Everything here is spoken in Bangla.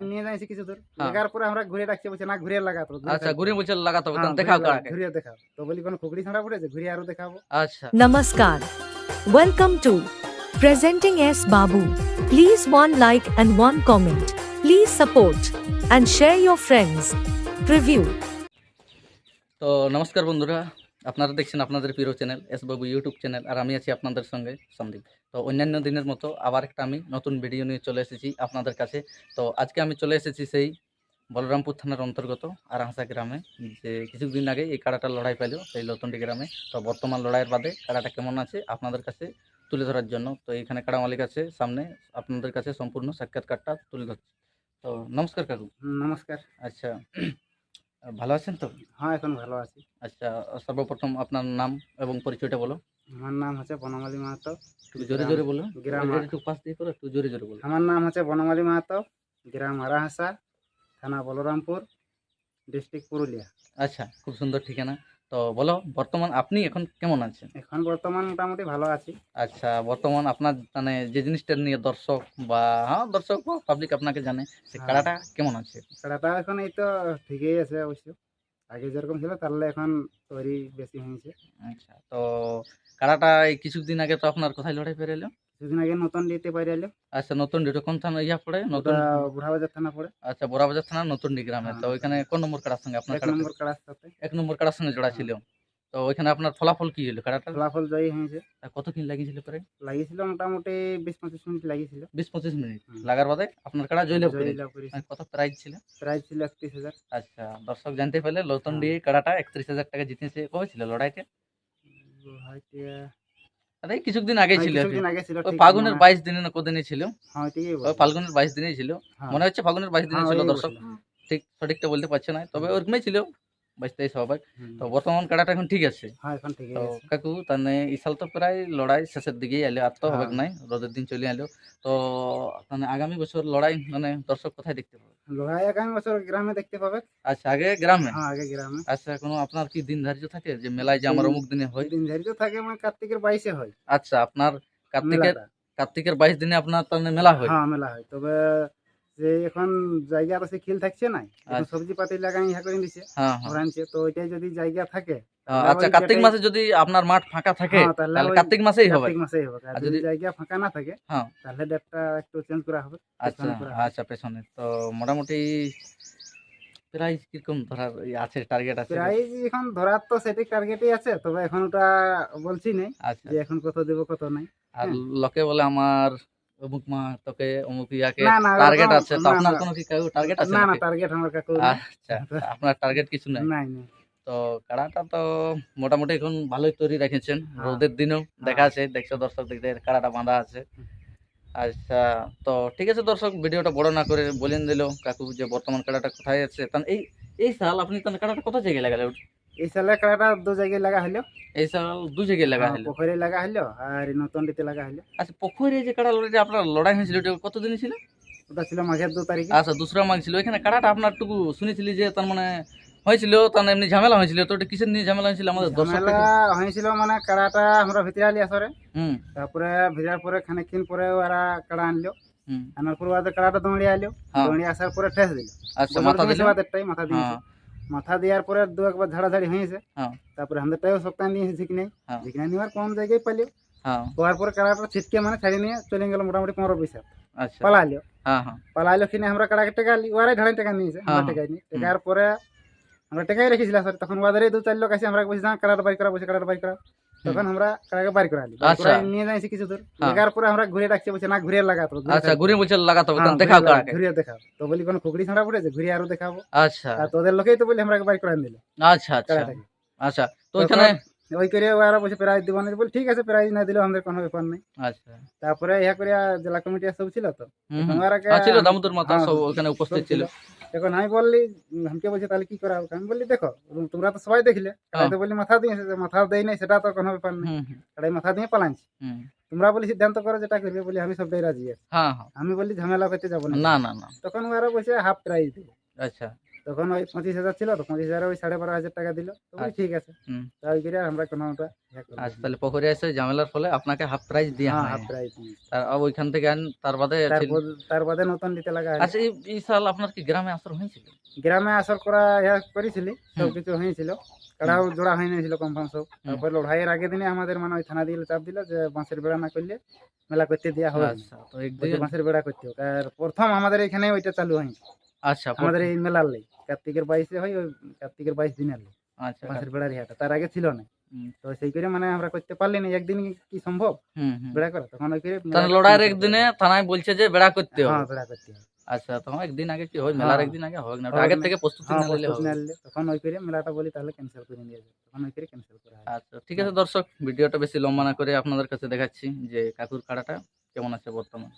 নিয়ে যাইছি কিছু দূর হ্যাঁ। লাগার পরে আমরা ঘুরে ডাকছি বলছে না ঘুরে লাগা তো আচ্ছা ঘুরে বলছে লাগাতে হবে হ্যাঁ, তখন দেখাও ঘুরে লাগা, কাড়াকে ঘুরে দেখাও তো বলি কোনো খুকড়ি ছাড়া পড়েছে ঘুরে আরও দেখাবো আচ্ছা Namaskar. Welcome to Presenting S Babu. Please one like and one comment. Please support and share your friends. Preview. তো নমস্কার বন্ধুরা আপনারা দেখছেন আপনাদের প্রিয় channel S Babu YouTube channel আর আমি আছি আপনাদের সঙ্গে সন্দীপ। তো অন্যান্য দিনের মতো আবার একটা আমি নতুন ভিডিও নিয়ে চলে এসেছি আপনাদের কাছে। তো আজকে আমি চলে এসেছি সেই বলরামপুর থানার অন্তর্গত আরহাসা গ্রামে। যে কিছুদিন আগে এই কাড়াটা লড়াই পেল সেই লতন্ডি গ্রামে। তো বর্তমান লড়াইয়ের বাদে কাড়াটা কেমন আছে আপনাদের কাছে তুলে ধরার জন্য। তো এখানে কাড়া মালিক আছে সামনে আপনাদের কাছে সম্পূর্ণ সাক্ষাৎকারটা তুলে ধরছি। তো নমস্কার কাকু। নমস্কার। আচ্ছা। ভালো আছেন তো? হ্যাঁ এখন ভালো আছি। আচ্ছা সর্বপ্রথম আপনার নাম এবং পরিচয়টা বলো। আমার নাম হচ্ছে বনমালী মাহাতো। একটু জোরে জোরে বলো গ্রাম একটু পাশ দিয়ে করো একটু জোরে জোরে বলো আমার নাম হচ্ছে বনমালী মাহাতো গ্রাম আরাহাসা থানা বলরামপুর ডিস্ট্রিক্ট পুরুলিয়া। আচ্ছা খুব সুন্দর ঠিকানা। তো বলো বর্তমান আপনি এখন কেমন আছেন? এখন বর্তমান মোটামুটি ভালো আছি। আচ্ছা বর্তমান আপনার মানে যে জিনিসটা নিয়ে দর্শক বা হ্যাঁ দর্শক বা পাবলিক আপনাকে জানে সে হ্যাঁ। কাড়াটা কেমন আছে? কাড়াটা এখন এই তো ঠিকই আছে অবশ্য। আগে যেরকম ছিল তাহলে এখন তৈরি বেশি হয়েছে। আচ্ছা তো কাড়াটা এই কিছুদিন আগে তো আপনার কোথায় লড়াই পেরে এলো? কিছুদিন আগে নতুন দিতে পারি এলো। আচ্ছা নতুন ডিটো কোন থানা ইয়া পড়ে? নতুন বুড়াবাজার থানা পড়ে। আচ্ছা বোরাবাজার থানা নতুন ডি গ্রামে। তো হ্যাঁ। ওইখানে কোন নম্বর কাড়ার সঙ্গে আপনার এক নম্বর কাড়ার সাথে। এক নম্বর কাড়ার সঙ্গে জোড়া ছিল। তো ওইখানে আপনার ফলাফল কি হলো কাড়াটা ফলাফল জয়ী হয়েছে। কত কিন লাগিয়েছিল পরে? লাগিয়েছিল মোটামুটি বিশ পঁচিশ মিনিট লাগিয়েছিল। বিশ পঁচিশ মিনিট। লাগার বাদে আপনার কাড়া জয়লাভ করে কত প্রাইজ ছিল? প্রাইজ ছিল একত্রিশ হাজার। আচ্ছা দর্শক জানতে পারলে লতন দিয়ে কাড়াটা একত্রিশ হাজার টাকা জিতেছে। কবে ছিল লড়াইটা হয়তো আরে কিছুদিন আগে ছিল আর কিছুদিন আগে ছিল ফাগুনের মনে- বাইশ দিনে না কদিনে ছিল? হ্যাঁ ঠিকই। ফাল্গুনের বাইশ দিনেই ছিল। হ্যাঁ। মনে হচ্ছে ফাগুনের বাইশ দিনে হ্যাঁ, ছিল দর্শক। ঠিক সঠিকটা বলতে পারছে না। তবে ওরকমই ছিল। বাইশ তেইশ স্বাভাবিক তো বর্তমান কাড়াটা এখন ঠিক আছে। হ্যাঁ এখন ঠিকই তো কাকু তাহলে এই তো প্রায় লড়াই শেষের দিকেই এলো আর তো হবে হ্যাঁ। নাই রোদের দিন চলে এলো। তো মানে আগামী বছর লড়াই মানে দর্শক কোথায় দেখতে পাবে? লড়াই আগামী বছর গ্রামে দেখতে পাবে। আচ্ছা আগে গ্রামে? হ্যাঁ আগে গ্রামে। আচ্ছা কোনো আপনার কি দিন ধার্য থাকে? যে মেলায় যে আমার অমুক দিনে হয়? দিন ধার্য থাকে মানে কার্তিকের বাইশে হয়। আচ্ছা আপনার কার্তিকের কার্তিকের বাইশ দিনে আপনার মেলা হয়? হ্যাঁ মেলা হয়। তবে যে এখন জায়গা সে খিল থাকছে না আচ্ছা। সবজি পাতি লাগাই ইহা করে দিছে হ্যাঁ হ্যাঁ আনছে তো ওইটাই যদি জায়গা থাকে আচ্ছা কার্তিক মাসে যদি আপনার মাঠ ফাঁকা থাকে হ্যাঁ, তাহলে কার্তিক মাসেই হবে কার্তিক মাসেই হবে আর যদি জায়গা ফাঁকা না থাকে হ্যাঁ। তাহলে ডেটটা একটু চেঞ্জ করা হবে আচ্ছা। আচ্ছা পেছনে তো মোটামুটি প্রাইস কীরকম ধরার আছে টার্গেট আছে প্রাইজ এখন ধরার তো সেটাই টার্গেটই আছে তবে এখন ওটা বলছি নাই আচ্ছা যে এখন কত দেবো কত নাই আর হ্যাঁ। লোকে বলে আমার অমুক অমুক ইয়াকে টার্গেট আছে তো আপনার কোনো কি টার্গেট আছে না না টার্গেট আমার কাকু আচ্ছা আপনার টার্গেট কিছু নাই? নাই নাই। তো কাড়াটা তো মোটামুটি এখন ভালোই তৈরি রেখেছেন হ্যাঁ। রোদের দিনেও দেখা আছে দেখছ দর্শক দেখতে কাড়াটা বাঁধা আছে। আচ্ছা তো ঠিক আছে দর্শক ভিডিওটা বড় না করে বলেন দিল কাকু যে বর্তমান কাড়াটা কোথায় আছে। তাহলে এই এই সাল আপনি তাহলে কাড়াটা কোথায় জায়গায় লাগালেন? এই সালে কাড়াটা দু জায়গায় লাগা হলো। এই সাল দু জায়গায় লাগা হ্যাঁ, হলো। পুকুরে লাগা হলো আর এই লাগা হলো। আচ্ছা পুকুরে যে কাড়া লড়াই আপনার লড়াই হয়েছিল ওটা কতদিন ছিল? ওটা ছিল মাঘের দু তারিখে। আচ্ছা দুসরা মাঘ ছিল। ওইখানে কাড়াটা আপনার টুকু শুনেছিলি যে তার মানে হয়েছিল তার মানে এমনি ঝামেলা হয়েছিল তো ওটা কিসের নিয়ে ঝামেলা হয়েছিল আমাদের ঝামেলা হয়েছিল মানে কাড়াটা আমরা ভিতরে আলি আসরে। হুম। তারপরে ভিতরার পরে খানিকক্ষণ পরে ওরা কাড়া আনলো। হুম। আনার পর বাদে কাড়াটা দৌড়িয়ে আলো। হ্যাঁ। দৌড়িয়ে আসার পরে ঠেস দিল। আচ্ছা মাথা দিল? মাথা দিয়েছে। হ্যাঁ। মাথা দেওয়ার পরে দু একবার ঝাড়াঝাড়ি হয়েছে হ্যাঁ। তারপরে আমাদেরটাও সপ্তাহ নিয়ে ঝিকনে হ্যাঁ। ঝিকনে নেওয়ার কোন জায়গায় পালিও হ্যাঁ হওয়ার পরে কাড়াটা ছিটকে মানে ছাড়িয়ে নিয়ে চলে গেল মোটামুটি পনেরো পয়সা আচ্ছা পালাইলো হ্যাঁ হ্যাঁ পালাইলো কিনে আমরা কাড়াকে টেকা আলি ওরাই ঢালাই টাকা নিয়েছে আমরা হ্যাঁ, টেকাই নি টেকার পরে আমরা টেকাই রেখেছিলাম স্যার তখন ওদেরই দু চার লোক আছে আমরা বলছি হ্যাঁ কাড়াটা বাড়ি করা বলছে কাড়াটা বাড়ি করা তখন আমরা বাড়ি আচ্ছা। নিয়ে যাইছি কিছু দূর। হ্যাঁ। লাগার পরে আমরা ঘুরে ডাকছি বলছে না ঘুরে লাগা তো আচ্ছা ঘুরে বলছে লাগাতে তখন দেখাও ঘুরিয়ে দেখাও। তো বলি কোনো খুকড়ি ছাড়া পড়েছে ঘুরিয়ে আরও দেখাবো? আচ্ছা। আর তোদের লোকেই তো বলি আমরা বাড়ি করে দিল আচ্ছা আচ্ছা। আচ্ছা তো ওইখানে ওই করে ওরা বসে প্রাইজ দিব না। বলি ঠিক আছে প্রাইজ না দিলেও আমাদের কোনো ব্যাপার নেই। আচ্ছা। তারপরে ইহা করে জেলা কমিটি সব ছিল তো। হ্যাঁ, ছিল দামোদর মাতা হ্যাঁ, সব ওখানে উপস্থিত ছিল। এখন আমি বললি আমাকে বলছে তাহলে কি করা হবে? আমি বললি দেখো তোমরা তো সবাই দেখলে। হ্যাঁ। তো বললি মাথা দিয়েছে মাথা দেয় নাই সেটা তো কোনো ব্যাপার নেই। হুম, মাথা দিয়ে পালাইছি। তোমরা বলি সিদ্ধান্ত করো যেটা করবে বলি আমি সবটাই রাজি আছি। হ্যাঁ হ্যাঁ। আমি বললি ঝামেলা করতে যাব না। না না না। তখন ওরা বলছে হাফ প্রাইজ দেবো। আচ্ছা। তখন ওই পঁচিশ হাজার ছিল তো পঁচিশ হাজার ওই সাড়ে বারো হাজার টাকা দিল। আচ্ছা। ঠিক আছে। তাই করে আমরা ইয়ে আচ্ছা তাহলে এসে ঝামেলার ফলে আপনাকে হাফ প্রাইস দিয়ে হ্যাঁ হাফ প্রাইস তার ওইখান থেকে আন তার বাদে তার বাদে নতুন দিতে লাগা। আচ্ছা এই সাল আপনার কি গ্রামে আসর হয়েছিল? গ্রামে আসর করা ইয়া করেছিলি সব কিছু হয়েছিল। কাড়াও জোড়া হয়ে নিয়েছিল কনফার্ম সব। তারপর লড়াইয়ের আগে দিনে আমাদের মানে ওই থানা দিয়ে চাপ দিল যে বাঁশের বেড়া না করলে মেলা করতে দেওয়া হবে বাঁশের বেড়া করতে আর প্রথম আমাদের এখানে ওইটা চালু হয়নি। আচ্ছা আমাদের এই মেলার লাই কার্তিকের বাইশে হয় ওই কার্তিকের বাইশ দিনের লাই আচ্ছা বাঁশের বেড়ার ইহাটা তার আগে ছিল না। তো সেই করে মানে আমরা করতে পারলি না একদিন কি সম্ভব? বেড়া করা তখন ওই করে তাহলে লড়াইয়ের একদিনে থানায় বলছে যে বেড়া করতে হবে। হ্যাঁ বেড়া করতে হবে। আচ্ছা তখন একদিন আগে কি হয়? মেলার হ্যাঁ। একদিন আগে হবে না হবে আগের থেকে প্রস্তুতি হ্যাঁ না নিলে হবে। তখন ওই করে মেলাটা বলি তাহলে ক্যান্সেল করে নিয়ে যাবে। তখন ওই করে ক্যান্সেল করা হয়। আচ্ছা ঠিক আছে দর্শক ভিডিওটা বেশি লম্বা না করে আপনাদের কাছে দেখাচ্ছি যে কাকুর কাড়াটা কেমন আছে বর্তমান।